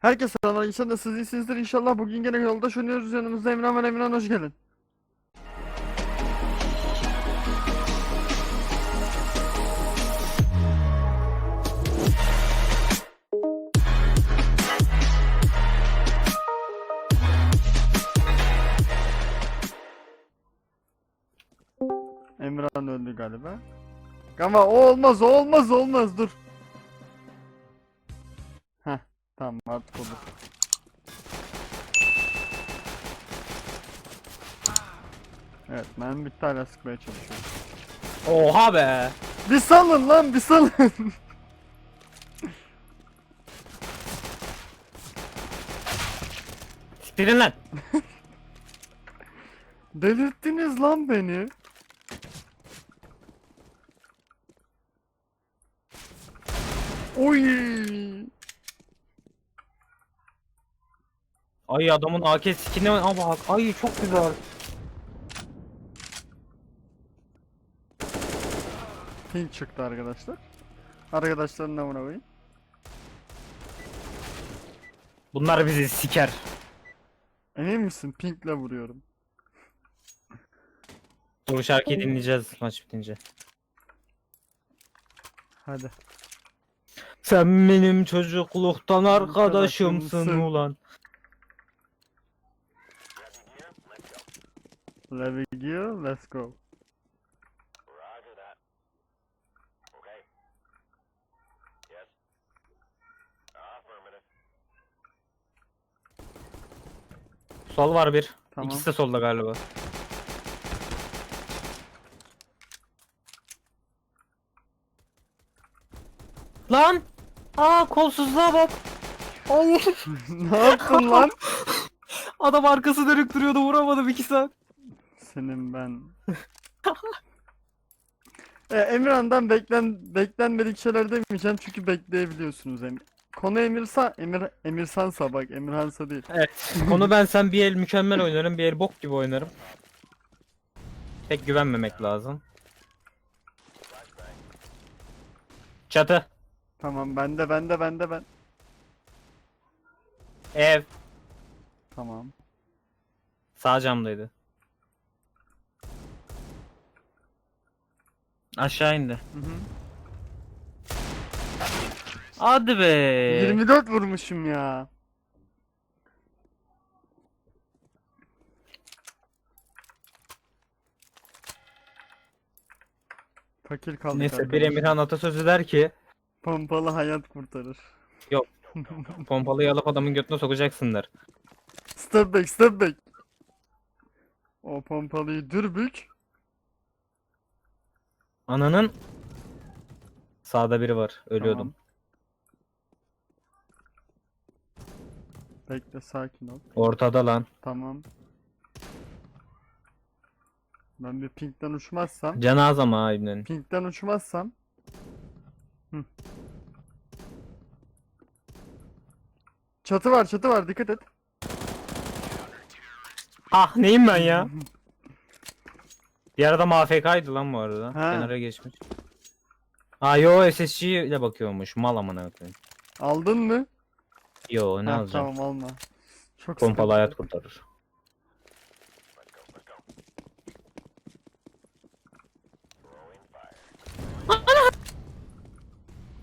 Herkese selamlar. İnşallah siz iyisinizdir. İnşallah bugün gene yolda oynuyoruz. Yanımızda Emran var. Emran hoş geldin. Emran öldü galiba. Ama olmaz, olmaz, olmaz. Dur. Tamam artık olur. Evet, ben bitti hala sıkmaya çalışıyorum. Oha be. Bir salın lan, bir salın. Siktirin lan. Delirttiniz lan beni. Oy. Ay adamın AK skin'e Aa bak. Ay çok güzel. Pink çıktı arkadaşlar. Arkadaşların amına koyayım. Bunlar bizi siker. Emin misin? Pink'le vuruyorum. Dur şarkıyı dinleyeceğiz maç bitince. Hadi. Sen benim çocukluktan arkadaşımsın ulan. Let me go, let's go. Sol var bir. Tamam. İkisi de solda galiba. Lan! Aa kolsuzluğa bak. Hayır. ne yaptın lan? Adam arkası dönük duruyordu vuramadım 2 saat. Senin ben. e, Emirhan'dan beklen beklenmedik şeyler demeyeceğim çünkü bekleyebiliyorsunuz Emir. Konu Emirsa, Emir Emirsansa bak Emirhansa değil. Evet. Konu ben sen bir el mükemmel oynarım bir el bok gibi oynarım. Pek güvenmemek lazım. Çatı. Tamam bende bende bende ben. Ev. Tamam. Sağ camdaydı. Aşağı indi. Hı hı. Hadi be. 24 vurmuşum ya. Fakir kaldık Neyse bir arkadaşlar. Emirhan atasözü der ki Pompalı hayat kurtarır. pompalıyı alıp adamın götüne sokacaksın der. Step back, step back. O pompalıyı dürbük. Ananın sağda biri var. Ölüyordum. Bekle sakin ol. Ortada lan. Tamam. Ben bir pinkten uçmazsam, Cenaze ama aynen. pinkten uçmazsam. Hı. Çatı var, çatı var. Dikkat et. Ah neyim ben ya? Diğer adam AFK'ydı lan bu arada. Ha. Kenara geçmiş. Ha yo SSG ile bakıyormuş. Mal amına koyayım. Aldın mı? Yo ne Ha, alacağım? Tamam alma. Çok Pompalı hayat kurtarır.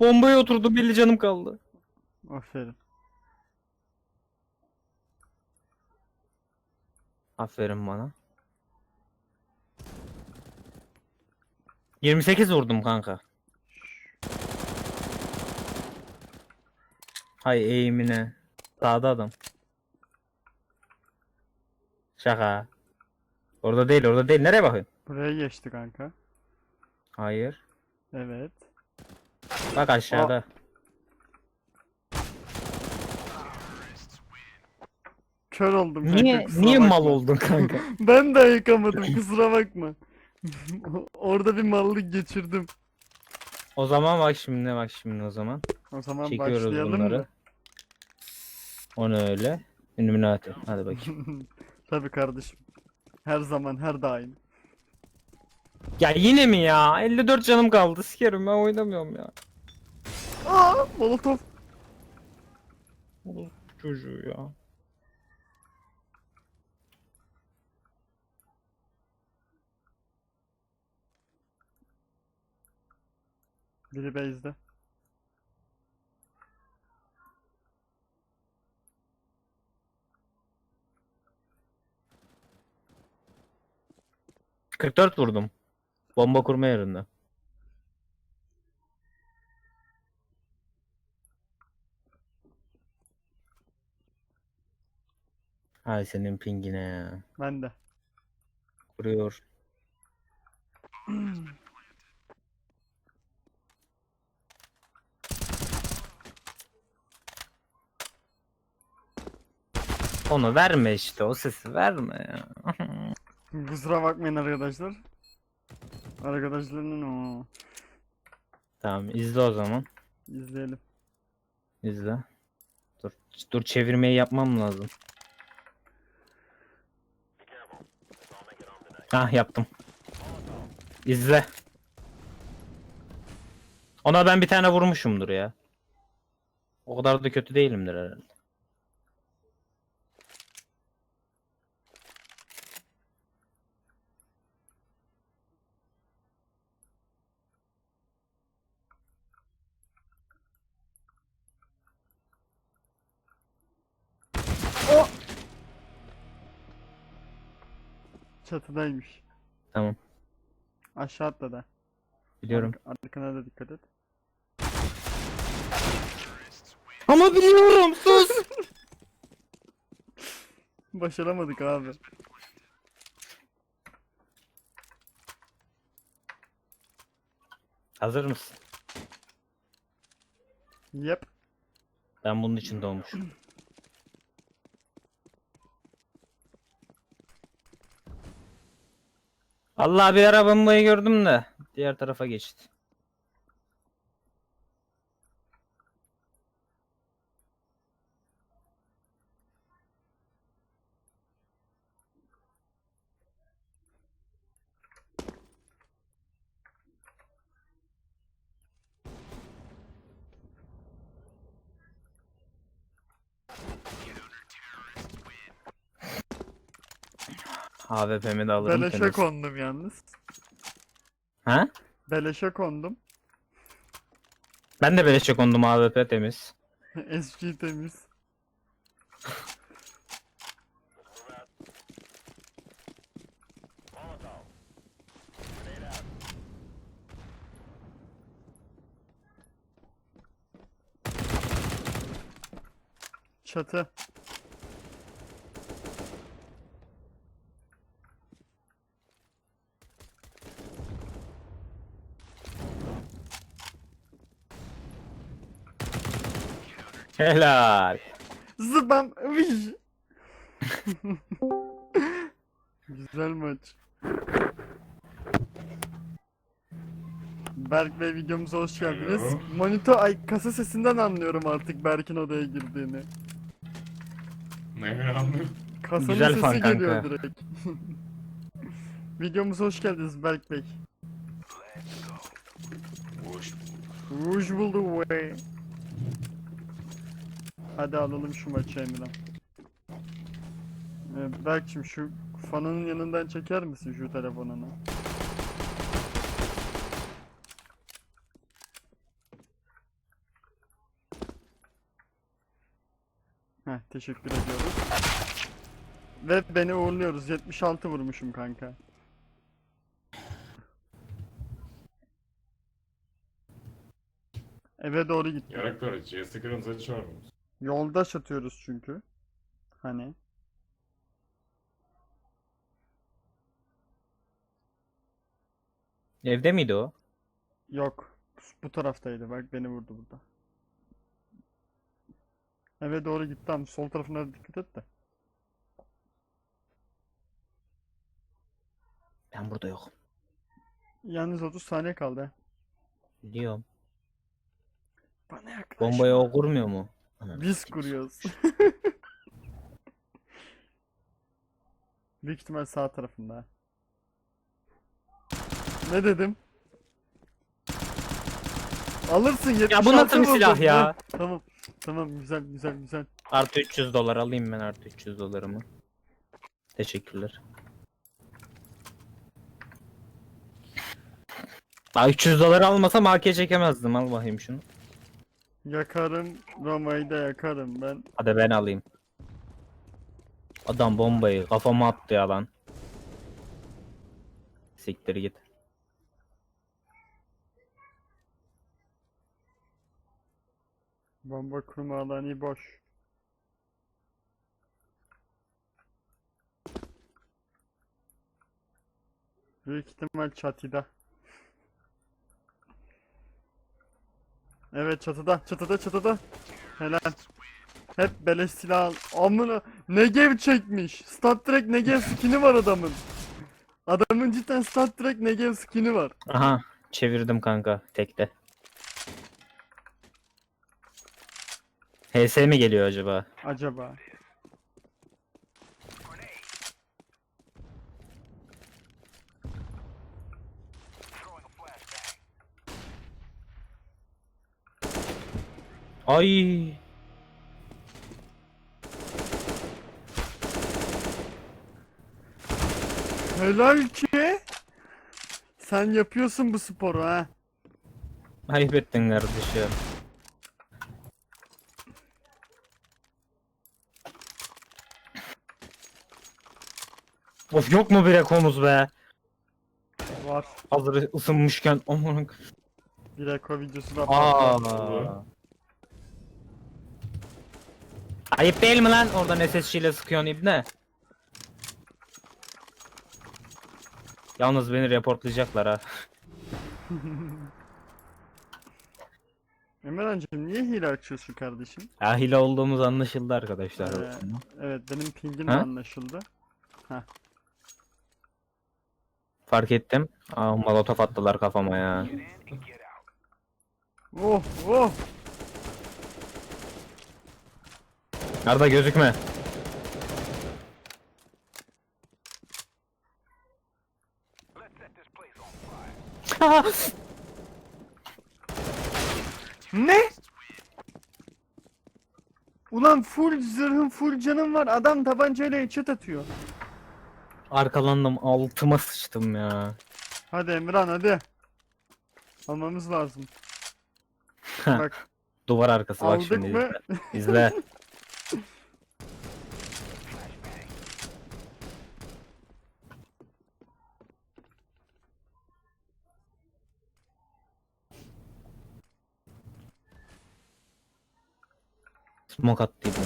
Bombaya oturdu belli canım kaldı. Aferin. Aferin bana. 28 vurdum kanka. Hay eğimine. Sağda adam. Şaka. Orada değil orada değil. Nereye bakıyorsun? Buraya geçti kanka. Hayır. Evet. Bak aşağıda. Kör oldum kanka. Niye kusura niye mal oldun kanka? Ben de ayıkamadım kusura bakma. Orada bir mallık geçirdim. o zaman bak şimdi bak şimdi o zaman. O zaman Çekiyoruz başlayalım bunları. mı? Onu öyle. Illuminati. Hadi bakayım. Tabii kardeşim. Her zaman her daim. ya yine mi ya? 54 canım kaldı. Sikerim ben oynamıyorum ya. Aa, molotof. çocuğu ya. Biri base'de. ...44 vurdum. Bomba kurma yerinde. Hay senin pingine ya. Ben de. Kuruyor. Onu verme işte o sesi verme ya. Kusura bakmayın arkadaşlar. Arkadaşlarının o tamam izle o zaman. izleyelim. İzle. Dur, dur çevirmeyi yapmam lazım. Ah yaptım. İzle. Ona ben bir tane vurmuşumdur ya. O kadar da kötü değilimdir herhalde. Çatıdaymış. Tamam. Aşağı atladı. Biliyorum. Ark- arkana da dikkat et. Ama biliyorum sus. Başaramadık abi. Hazır mısın? Yep. Ben bunun için doğmuşum. Allah bir ara bombayı gördüm de diğer tarafa geçti. AWP'mi de alırım. Beleşe temiz. kondum yalnız. Ha? Beleşe kondum. Ben de beleşe kondum AWP temiz. SG temiz. Çatı. Helal. Zıbam. Viş. Güzel maç. Berk Bey videomuza hoş geldiniz. Monitör ay kasa sesinden anlıyorum artık Berk'in odaya girdiğini. Ne anlıyor? Kasanın Güzel sesi fan geliyor kanka. direkt. Videomuza hoş geldiniz Berk Bey. Hoş bulduk be. Hadi alalım şu maçı Emirhan. Ee, Berk'cim şu fanının yanından çeker misin şu telefonunu? Heh, teşekkür ediyoruz. Ve beni uğurluyoruz. 76 vurmuşum kanka. Eve doğru git. Yarak var. CS kırmızı çağırmamız. Yoldaş atıyoruz çünkü. Hani. Evde miydi o? Yok. Bu taraftaydı. Bak beni vurdu burada. Eve doğru gitti ama sol tarafına dikkat et de. Ben burada yok. Yalnız 30 saniye kaldı. Biliyorum. Bana yaklaş. Bombayı o kurmuyor mu? Biz kuruyoruz. Büyük ihtimal sağ tarafında. Ne dedim? Alırsın 76 bu nasıl bir silah ya? Tamam. Tamam güzel güzel güzel. Artı 300 dolar alayım ben artı 300 dolarımı. Teşekkürler. Daha 300 dolar almasam AK çekemezdim. Al bakayım şunu. Yakarım Roma'yı da yakarım ben. Hadi ben alayım. Adam bombayı kafama attı ya lan. Siktir git. Bomba kurma alanı boş. Büyük ihtimal çatıda. Evet çatıda, çatıda, çatıda. Helal. Hep beleş silah al. Amına Negev çekmiş. Star Trek Negev skin'i var adamın. Adamın cidden Star Trek Negev skin'i var. Aha çevirdim kanka tekte. HS mi geliyor acaba? Acaba. Ay. Helal ki. Sen yapıyorsun bu sporu ha. Ayıp ettin kardeşim. Of yok mu bir ekomuz be? Var. Hazır ısınmışken aman Bir eko videosu da. Aa. Ayıp değil mi lan? Oradan SSC ile sıkıyorsun ibne. Yalnız beni reportlayacaklar ha. Emirhan'cığım niye hile açıyorsun kardeşim? Ya hile olduğumuz anlaşıldı arkadaşlar. Ee, evet benim pingim Ha? anlaşıldı. Fark ettim. Aa molotof attılar kafama ya. Oh oh. Arda gözükme. Ne? Ulan full zırhım full canım var adam tabancayla headshot atıyor. Arkalandım altıma sıçtım ya. Hadi Emirhan hadi. Almamız lazım. Bak Duvar arkası bak aldık şimdi mı? izle. İzle. Smoke attıydım.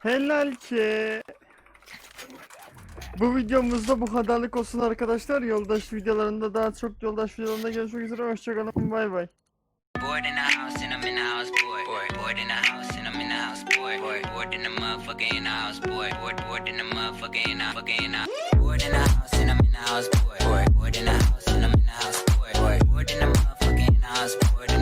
Helal ki. Bu videomuzda bu kadarlık olsun arkadaşlar. Yoldaş videolarında daha çok yoldaş videolarında görüşmek üzere. Hoşçakalın. Bay bay. boy, boy, board in the motherfucker in the house, boy, board, board in the motherfucker in the fucking in the board in the house and I'm in the house, boy, boy, board in the house and I'm in the house, boy, boy, board in the motherfucker in the house, boy.